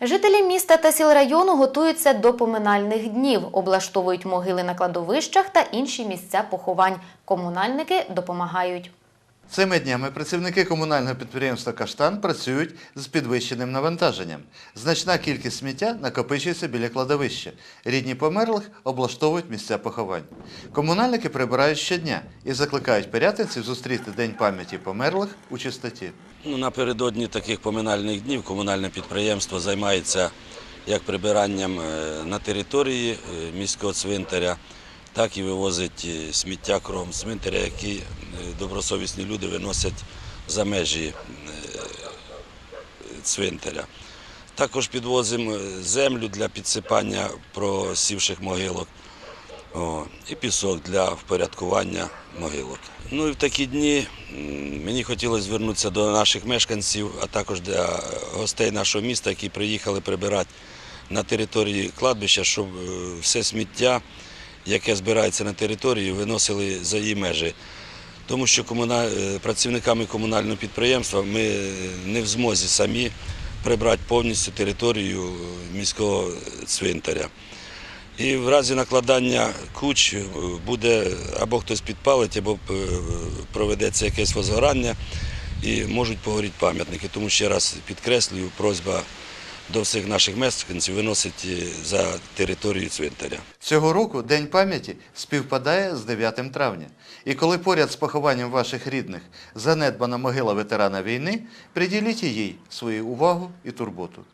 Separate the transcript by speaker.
Speaker 1: Жителі міста та сіл району готуються до поминальних днів, облаштовують могили на кладовищах та інші місця поховань. Комунальники допомагають.
Speaker 2: Цими днями працівники комунального підприємства «Каштан» працюють з підвищеним навантаженням. Значна кількість сміття накопичується біля кладовища. Рідні померлих облаштовують місця поховань. Комунальники прибирають щодня і закликають порятинців зустріти День пам'яті померлих у чистоті.
Speaker 3: Ну, напередодні таких поминальних днів комунальне підприємство займається як прибиранням е, на території е, міського цвинтаря, так і вивозить е, сміття кругом цвинтаря, які е, добросовісні люди виносять за межі е, цвинтаря. Також підвозимо землю для підсипання просівших могилок. О, і пісок для впорядкування могилок. Ну і в такі дні мені хотілося звернутися до наших мешканців, а також для гостей нашого міста, які приїхали прибирати на території кладбища, щоб все сміття, яке збирається на території, виносили за її межі. Тому що е, працівниками комунального підприємства ми е, не в змозі самі прибрати повністю територію міського цвинтаря. І в разі накладання куч е, буде або хтось підпалить, або е, проведеться якесь возгорання і можуть погоріти пам'ятники. Тому ще раз підкреслюю, просьба до всіх наших мешканців виносить за територію цвинтаря.
Speaker 2: Цього року День пам'яті співпадає з 9 травня. І коли поряд з похованням ваших рідних занедбана могила ветерана війни, приділіть їй свою увагу і турботу.